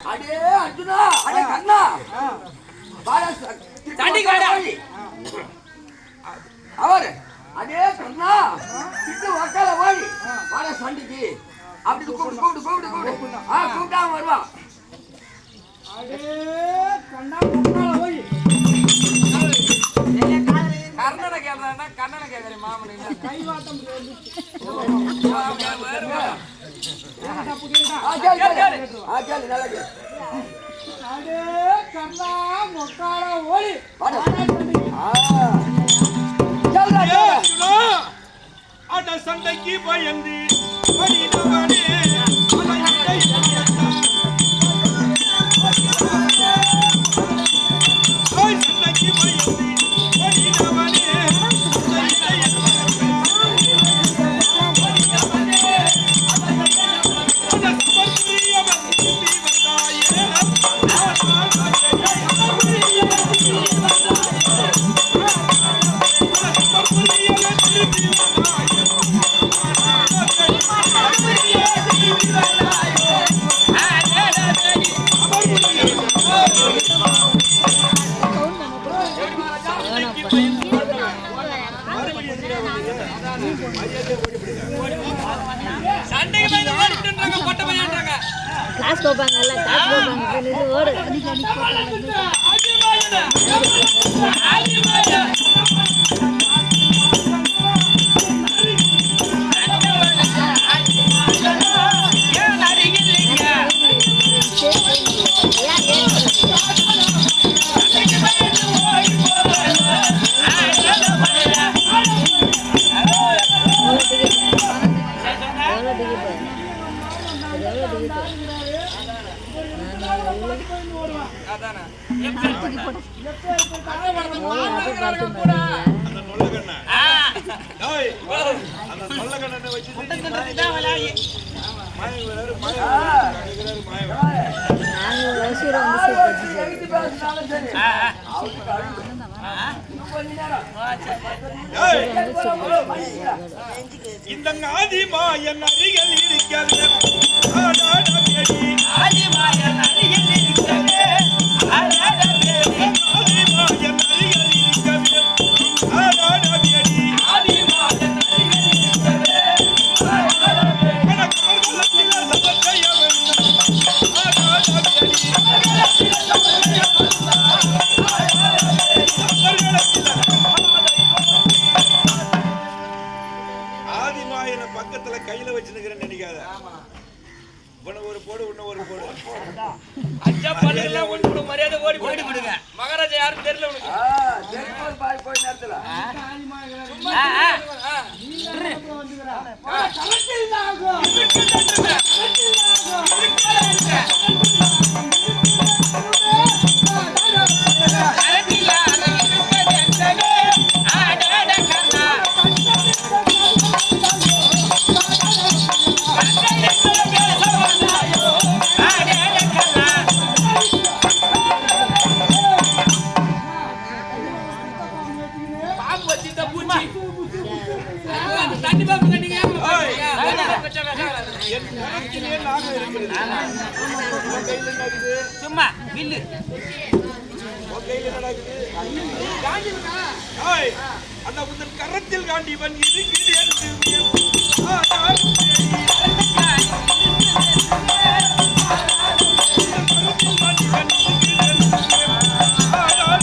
அடே அர்ஜுனா அடே கண்ணா. வாடா. ஓடி. அவரு அடே கண்ணா சிட்டு வக்கால ஓடி. வாடா சண்டிக்கு. அப்படி கூப்பிடு கூப்பிடு கூப்பிடு கூப்பிடு. ஆ கூப்பிட்டா வருவான். கர்ணனை கேட்கறான்னா கண்ணனை கேட்கறேன் நல்லா கேளு. வாடா. ஆ. கேளுடா கேளு. அட சண்டைக்கு பயந்து ஓடு இந்த ஆதி மாயன் அருகில் இருக்கிறது ஆடாட கேடி ஆதி மாயன் அருகில் இருக்கிறது ஆடாட கேடி போடு உன்னை ஒரு போடு. பண்ணலாம் ஓடி விடு மரியாதை ஓடி ஓடி விடுங்க மகாராஜா யாரும் தெரியல உனக்கு. தெரியும் பாய் போய் நேரத்துல. ஆ, இருக்குது? சும்மா வில்லு அந்த உந்தன் கரத்தில் காண்டிவன் ஆடாட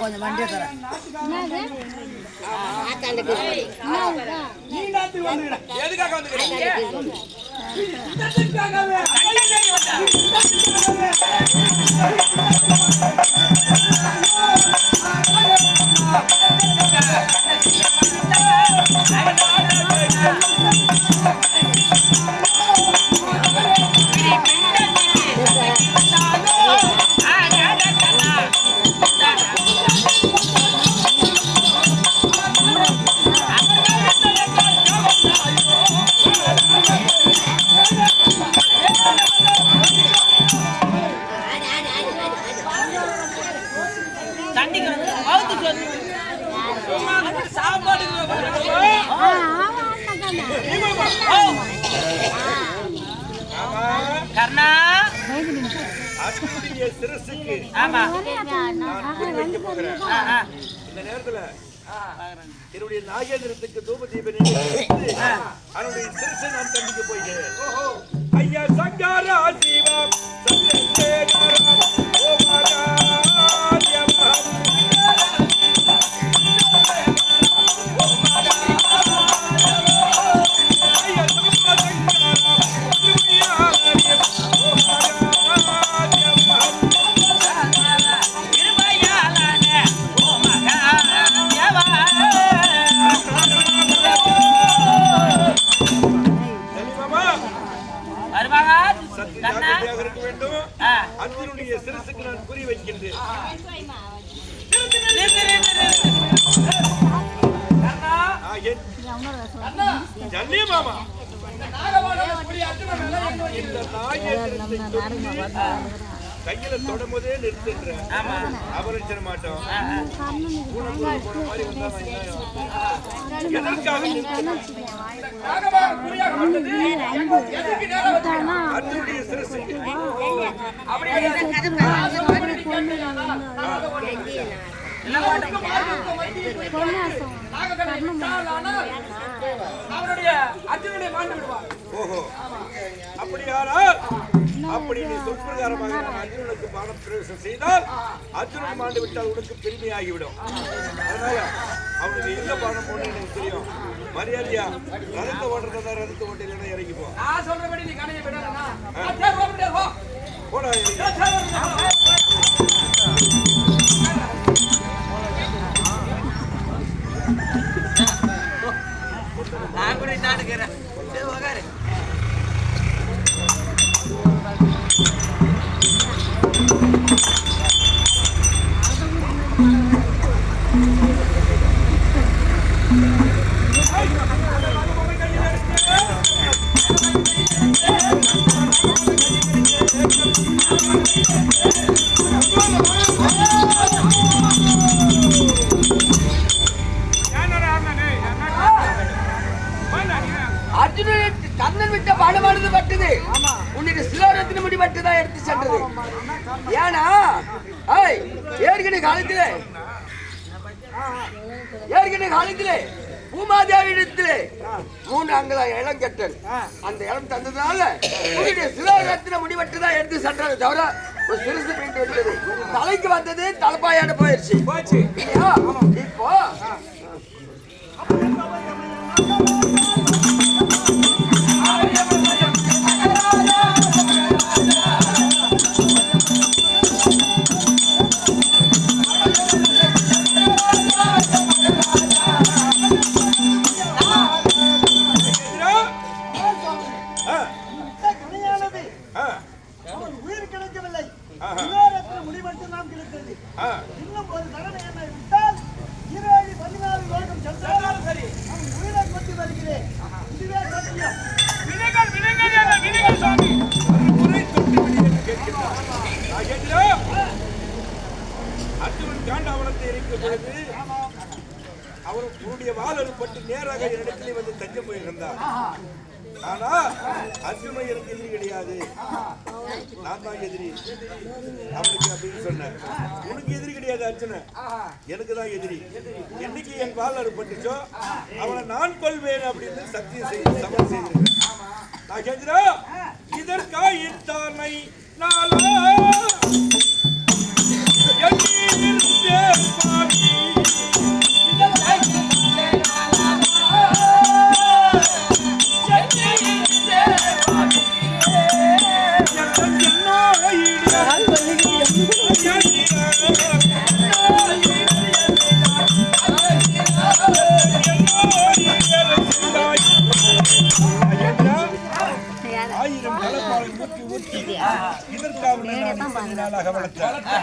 கொஞ்சம் வண்டியை தரேன் எதுக்காக வந்துக்கிறீங்க ஆ கர்ணா அர்ஜுனுடைய சிரசுக்கு ஆமா நான் குறி போகிறேன் இந்த நேரத்துல என்னுடைய நாகேந்திரத்துக்கு தூப தீபம் அவனுடைய சிறுசை நான் கண்டிக்க போகிறேன் ஐயா சங்காரா அவனுடைய அர்ஜுனுடைய மாண்டு விடுவார் ஓஹோ. அப்படியானால் அப்படி நீ சொற்பிரகாரமாக நான் அர்ஜுனனுக்கு பானம் பிரவேசம் செய்தால் அர்ஜுனன் மாண்டு விட்டால் உனக்கு பெருமையாகிவிடும். அதனால அவனுக்கு எங்க பானம் போடணும் எனக்கு தெரியும். மரியாதையா ரதத்தை ஓட்டுறதா ரதத்தை ஓட்டு இல்லைன்னா இறங்கி போ. நான் சொல்றபடி நீ கணையை விடலனா நான் கூட நாட்டுக்கிறேன் சரி உக்காரு. கெட்டல் அந்த இளம் தந்ததுனால சிலோரத்தின முடிவெட்டு தான் எடுத்து சென்றது தவிர ஒரு சிறுசு தலைக்கு வந்தது தலைப்பாயாட போயிடுச்சு போச்சு. இப்போ அர்ஜுனன் காண்டாவனத்தை எரிக்கும் பொழுது அவர் உன்னுடைய வாள் அறுபட்டு நேராக என்னிடத்திலே வந்து தஞ்சம் போயிருந்தார் ஆனா அர்ஜுனன் எனக்கு எதிரி கிடையாது நான் தான் எதிரி அவனுக்கு அப்படின்னு சொன்னேன் உனக்கு எதிரி கிடையாது அர்ஜுனன் எனக்கு தான் எதிரி என்னைக்கு என் வாள் பட்டுச்சோ அவனை நான் கொள்வேன் அப்படின்னு சத்தியம் செய்து சமன் செய்திருக்கேன் இதற்கா இத்தானை நாளா. எண்ணீர் பாடி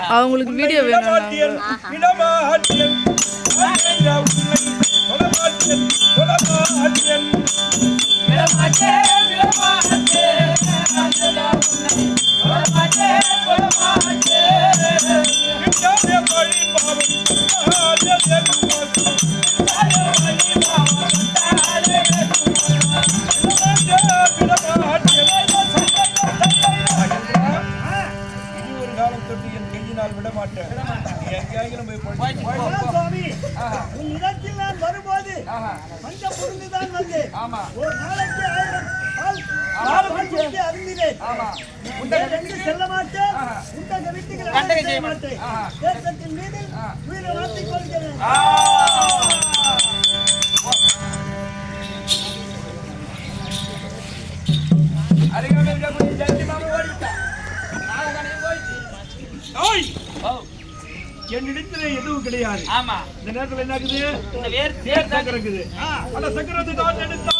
அவங்களுக்கு வீடியோ வேணும் தொட்டு என் கையினால் விட மாட்டேன் நீ எங்கேயாகிலும் போய் சுவாமி உன் இடத்தில் நான் வரும்போது மஞ்ச புரிந்துதான் வந்தேன். ஒரு நாளைக்கு ஆயிரம் செல்ல மாட்டேன் உண்டக வீட்டுக்கு செய்ய மாட்டேன். தேசத்தின் மீது உயிரை மாற்றிக் கொள்கிறேன். ஓய்! என்னிடத்திலே எதுவும் கிடையாது. ஆமா. இந்த நேரத்துல என்ன இருக்குது இந்த வேர் தேர் தான் இருக்குது. அந்த சக்கரத்தை தான் எடுத்தோம்.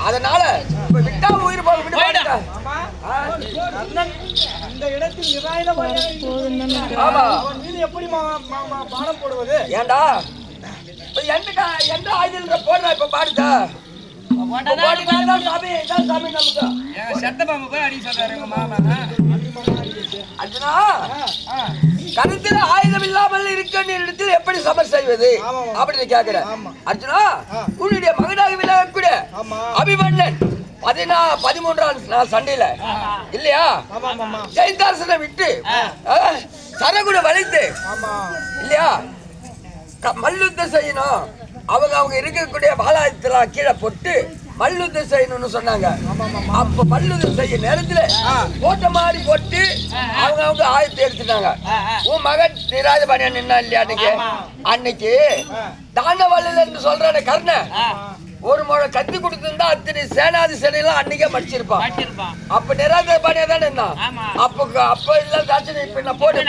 அதனால இப்ப விட்டா உயிர் போக. இந்த இடத்தில் நிராயுத ஆமா. அவன் மீது எப்படி பாடம் போடுவது? ஏண்டா? இப்ப எந்த எந்த ஆயுதம் போடுறா இப்ப சாமி நமக்கு சத்தபாம்பு போய் அடி சொல்றாரு எங்க மாமா. அர்ஜுனா? கருத்தில் ஆயுதம் இல்லாமல் இருக்க இடத்தில் எப்படி சமர் செய்வது? அப்படின்னு கேக்குறேன் அர்ஜுனா உன்னுடைய மகனாக விளங்கக்கூடிய அபிமன்னன் பதினா பதிமூன்றாம் சண்டையில. இல்லையா? ஜெயந்தாசனை விட்டு சரகுட வளைத்து. இல்லையா? மல்யுத்தம் செய்யணும். அவங்க அவங்க இருக்கக்கூடிய பாலாயத்துல கீழே போட்டு மல்யுத்தம் செய்யணும்னு சொன்னாங்க. அப்ப மல்யுத்தம் செய்ய நேரத்துல போட்ட மாதிரி போட்டு அவங்க அவங்க ஆயத்தை எடுத்துட்டாங்க. உன் மகன் நிராஜபாணியா நின்னா இல்லையா அன்னைக்கு? அன்னைக்கு தாண்டவல்ல சொல்றானே கர்ணன். ஒரு முறை கத்தி கொடுத்திருந்தா அத்தனை சேனாதி சேனையெல்லாம் அன்னைக்கே மடிச்சிருப்பான். அப்ப நிராஜபாணியா தானே இருந்தான். அப்ப அப்ப இல்ல தாட்சணி இப்ப நான் போட்டு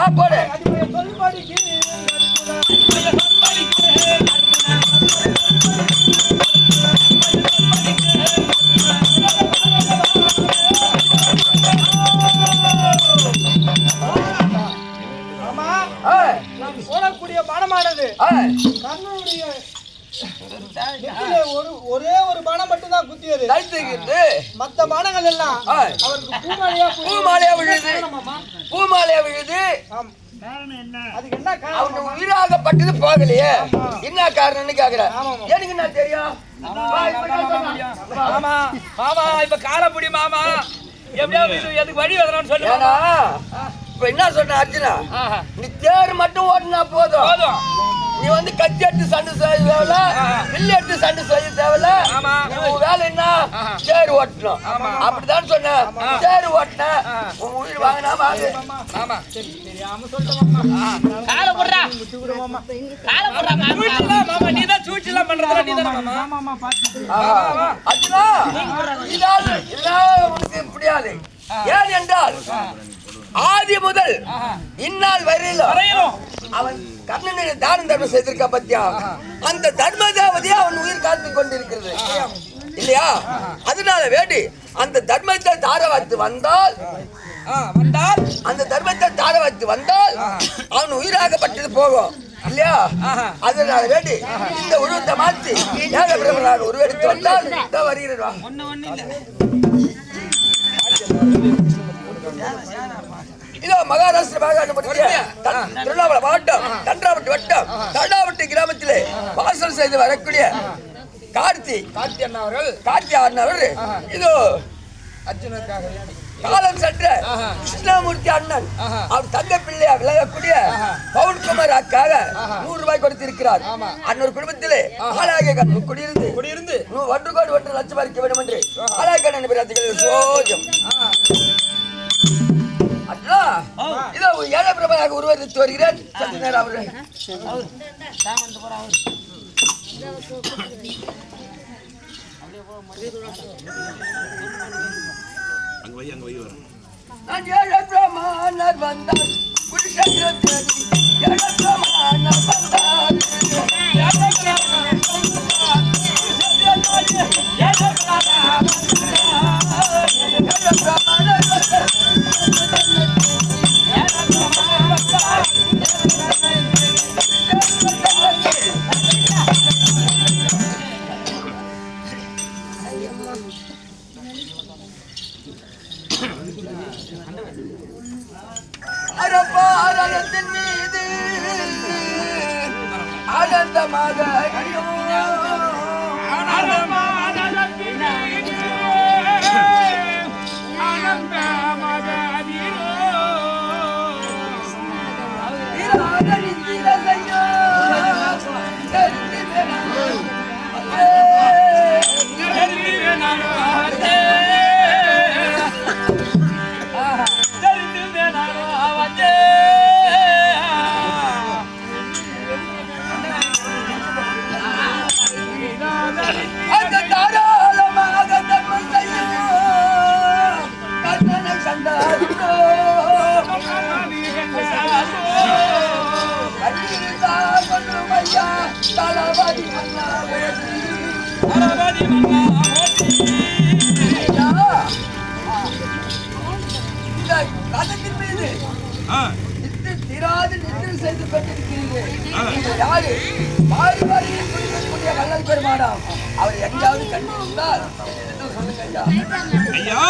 ஆ போடு. சொல்படிக்கு ஆமா போடக்கூடிய பானமானது. கர்ணனுடைய ஒரு ஒரே ஒரு பானம் மட்டும் தான் குத்தியது மத்த பானங்கள் எல்லாம் அவருக்கு பூமாலையா விழுது. பூ மாலையா விழுது. ஆம். அதுக்கு என்ன காரணம் அவங்க உயிராகப்பட்டது போகலையே. என்ன காரணம்னு கேக்குறேன் எனக்கு என்ன தெரியும். மாமா மாமா இப்ப காலப்படி மாமா. எப்படியாவது எதுக்கு வழி வரணும்னு சொல்லு ஏன்னா இப்ப என்ன சொன்ன அர்ஜுனா. நீ தேர் மட்டும் ஓட்டினா போதும். நீ வந்து கத்தி எடுத்து சண்டை செய்ய தேவையில்ல வில்லு எடுத்து சண்டை செய்ய தேவையில்ல. ஆமா. நீ உன் வேலை என்ன? தேர் ஓட்டணும். அப்படிதான் சொன்னேன். தேர் ஓட்டின உன் உயிர் வாங்கினா வாங்கு. முடியாது ஏன் என்றால் ஆதி முதல் இந்நாள் வரையிலும். அவன் கர்ணனுடைய தானம் தர்மம் செய்திருக்கா பத்தியா? அந்த தர்ம தேவதையை அவன் உயிர் காத்து கொண்டிருக்கிறது. இல்லையா? அதனால வேண்டி அந்த தர்மத்தை தாரவாத்து வந்தால் வந்தால். அந்த தர்மத்தை தாரவாத்து வந்தால் அவன் உயிராகப்பட்டது போகும். இல்லையா? அதனால வேண்டி இந்த உருவத்தை மாற்றி ஏக பிரபலாக உருவெடுத்து வந்தால் இதோ வருகிறா ஒண்ணு ஒண்ணு இல்ல இதோ மகாராஷ்டிர மாகாணப்படுத்திய திருவண்ணாமலை மாவட்டம் தண்டாவட்டி வட்டம் தண்டாவட்டி கிராமத்திலே வாசல் செய்து வரக்கூடிய கார்த்தி. கார்த்தி அண்ணா அவர்கள். கார்த்தி அண்ணவர் இதோ அர்ஜுனருக்காக காலம் சென்ற கிருஷ்ணமூர்த்தி அண்ணன். அவர் தங்க பிள்ளையா விளங்கக்கூடிய பவுன்குமார் அக்காக நூறு ரூபாய் கொடுத்திருக்கிறார். அன்னொரு குடும்பத்திலே கண்ணன் குடியிருந்து குடியிருந்து. ஒன்று கோடி ஒன்று லட்சம் வரைக்கும் வேண்டும் என்று கண்ணன் பிரார்த்திகள் சோஜம் அண்ணா, இதோ ஏழை பிரபலாக உருவெடுத்து வருகிறேன் சற்று நேரம் அவர்கள் நான் ஏழ பிரமாணர் வந்தார். குருஷேத்திர தேவி ஏழ பிரமாணர் வந்தார். கண்டிருந்தால் ஐயா! ஐயா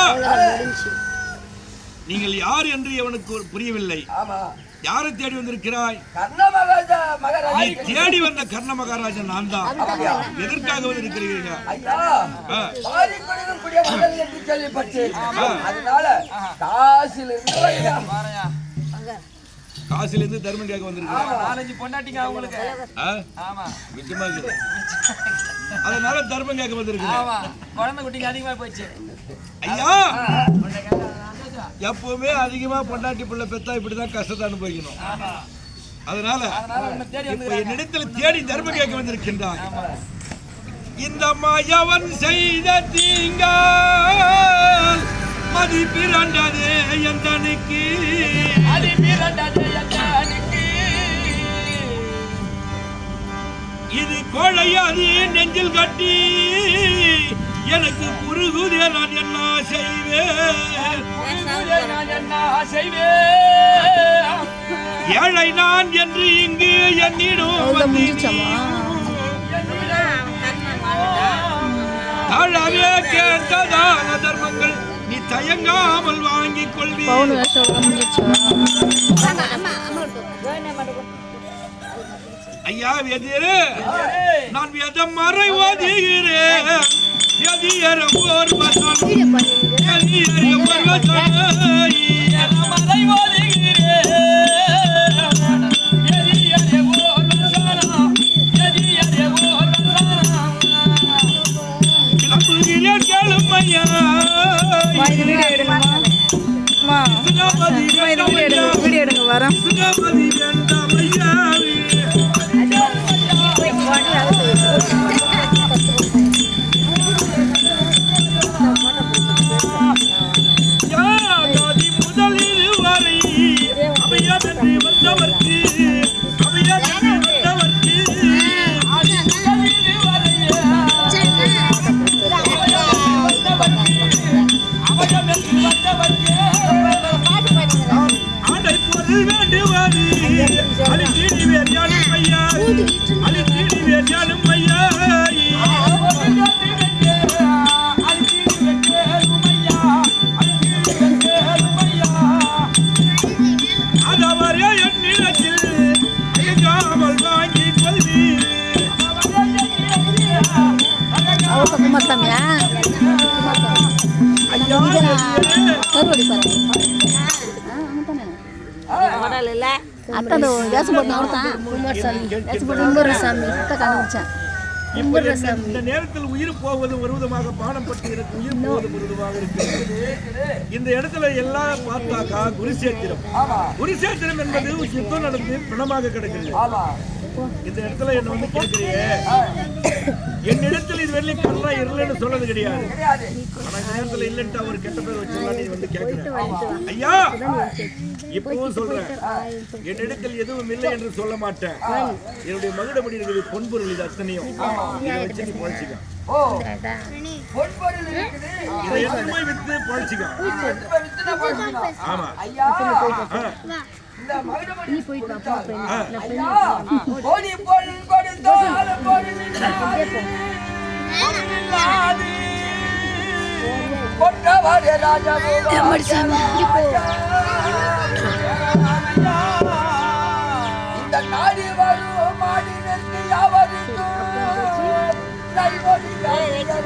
நீங்கள் யார் என்று அவனுக்கு ஒரு புரியவில்லை. ஆமா. யாரை தேடி வந்திருக்கிறாய்? கர்ண மகாராஜா நீ தேடி வந்த கர்ண மகாராஜன் நான் தான்? எதற்காக வந்திருக்கிறீர்கள்? காசில் இருந்து தர்மம் கேட்க வந்திருக்கிறேன் நாலஞ்சு பொண்டாட்டிங்க அவங்களுக்கு. ஆ? ஆமா. மிச்சமா இருக்குது. அதனால தர்மம் கேட்க வந்திருக்கிறேன் ஆமா குழந்தை குட்டிங்க அதிகமா போச்சு ஐயா! எப்பவுமே அதிகமா பொண்டாட்டி பிள்ளை பெத்தா இப்படிதான் கஷ்டத்தை அனுபவிக்கணும். அதனால என்னிடத்தில் தேடி தர்மம் கேட்க வந்திருக்கின்றாய். இந்த மாயவன் செய்த தீங்கால் மதி பிறண்டதே எந்தனுக்கு? அடி பிறந்தது கோழையாதி நெஞ்சில் கட்டி எனக்கு குறுகுதே நான் என்ன செய்வேன் நான் என்ன செய்வேன் ஏழை நான் என்று இங்கு என்னிடம் தாழவே கேட்டதான தர்மங்கள் நீ தயங்காமல் வாங்கிக் கொள்வீர் ஐயா வெதிரு நான் வேதம் மறை ஓதுகிறேன் எதியர போர் வசனம். எதியர போர் வசனம். மலை ஓதுகிறேன் எதியரே ஓர் வசனம் tonight. குமாரசாமி வேஷம் போட்டு கும்பரசாமி அத்தை கண்டுபிடிச்சேன். இப்ப இந்த- நேரத்தில் உயிர் போவது ஒரு விதமாக பானம் பட்டு எனக்கு உயிர் போவது ஒரு விதமாக இருக்கிறது. இந்த இடத்துல எல்லாம் பார்த்தாக்கா குருசேத்திரம். குருசேத்திரம் என்பது யுத்தம் நடந்து பிணமாக கிடக்கிறது. ஆமா. இந்த இடத்துல என்ன வந்து கேட்கறீங்க என்னிடத்தில் இது வெள்ளி கல்லா இல்லைன்னு சொன்னது கிடையாது. கிடையாது ஆனா இந்த நேரத்துல இல்லன்ட்டு அவர் கெட்ட பேர் வச்சிடலாம் நீ வந்து கேட்கிறேன் ஐயா! இப்பவும் சொல்றேன். என்னிடத்தில் எதுவும் இல்லை என்று சொல்ல மாட்டேன். என்னுடைய மகுடபடி இருக்குது பொன்பொருள் இது அத்தனையும். இதை வச்சு நீ பொழைச்சிக்க ஓ பொன்பொருள் இருக்குது இதை வித்து பொழைச்சிக்க. ஆமா. இல்லாது. கொண்டவாறு ராஜாவும் இந்த நாடி வரும் மாநிலத்து யாவருக்கும் நைவொலி வந்துட்டே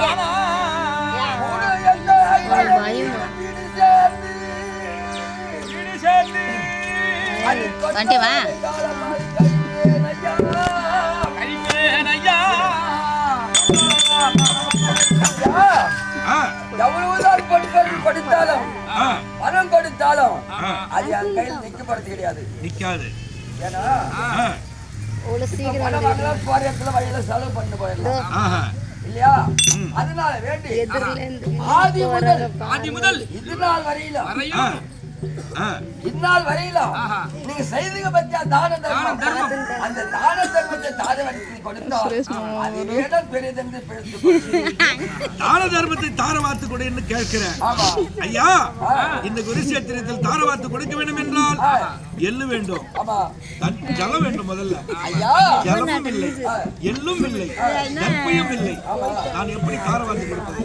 வா. ஆ, எவ்வளவுதான் கொடுத்தாலும் பணம் கொடுத்தாலும். அது என் கையில் கிடையாது நிக்காது ஏன்னா போற இடத்துல வழியில செலவு பண்ணி போயிடலாம். இல்லையா அதனால வேண்டி ஆதி முதல் ஆதி முதல் இது நாள் ஆ, இந்நாள் வரையிலும் நீங்க செய்திக பத்தியா தான தர்மம் அந்த தான தர்மத்தை தாரவடித்து கொடுத்தோம். அது இடம். தான தர்மத்தை தாரவாத்து கொடுன்னு கேட்கிறேன். ஐயா இந்த குருஷேத்திரத்தில் தாரவாத்து கொடுக்க வேண்டும் என்றால் எள்ளு வேண்டும். ஜலம் வேண்டும் முதல்ல. ஐயா. ஜலமும் இல்லை. எள்ளும் இல்லை. நெற்பையும் இல்லை. நான் எப்படி தாரவாத்து கொடுப்பது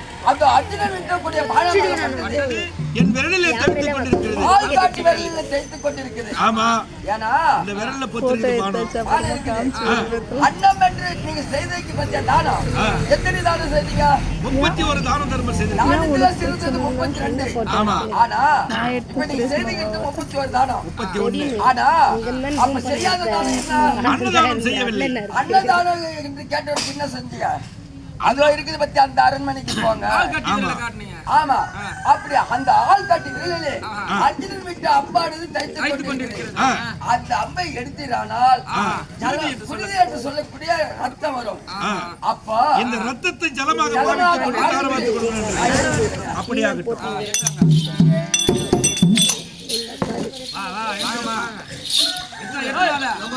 அந்த அர்ஜுனன் பாழமரம் என் விரலிலே தடுத்துக் கொண்டிருக்கிறது. ஆள் காட்டி விரலில் தேய்த்துக் கொண்டிருக்குது ஆமா. ஏன்னா இந்த விரல்ல பொத்திருக்கு. அன்னம் என்று நீங்க செய்திக்கு பத்திய தானம். எத்தனை தானம் செய்தீங்க? முப்பத்தி ஒரு தான தர்மம் செய்தது தானத்துல சிறந்தது முப்பத்தி ரெண்டு. ஆமா. ஆனா இப்ப நீங்க செய்திக்கிட்டு முப்பத்தி ஒரு தானம். முப்பத்தி ஒண்ணு ஆனா அப்ப செய்யாத தானம் என்ன? அன்னதானம் செய்யவில்லை. அன்னதானம் என்று கேட்டவருக்கு என்ன செஞ்சீங்க? அதோ இருக்குது பத்தி அந்த அரண்மனைக்கு போங்க. ஆமா. ஆமா. அப்படி அந்த ஆள் காட்டி விரலிலே அர்ஜுனன் விட்டு அம்பானது தைத்துக் கொண்டிருக்கிறது. அந்த அம்பை எடுத்தீரானால் ஜலம் புனித என்று சொல்லக்கூடிய ரத்தம் வரும். அப்ப இந்த ரத்தத்தை ஜலமாக பாவித்துக் கொடுக்கிறேன்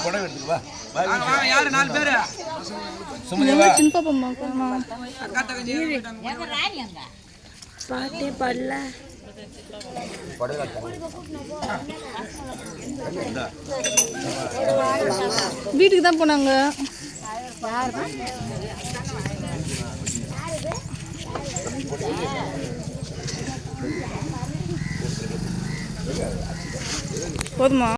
அப்படியாகட்டும் யாரு? நாலு பேரு. பாட்டே பாடல வீட்டுக்கு தான் போனாங்க. போதுமா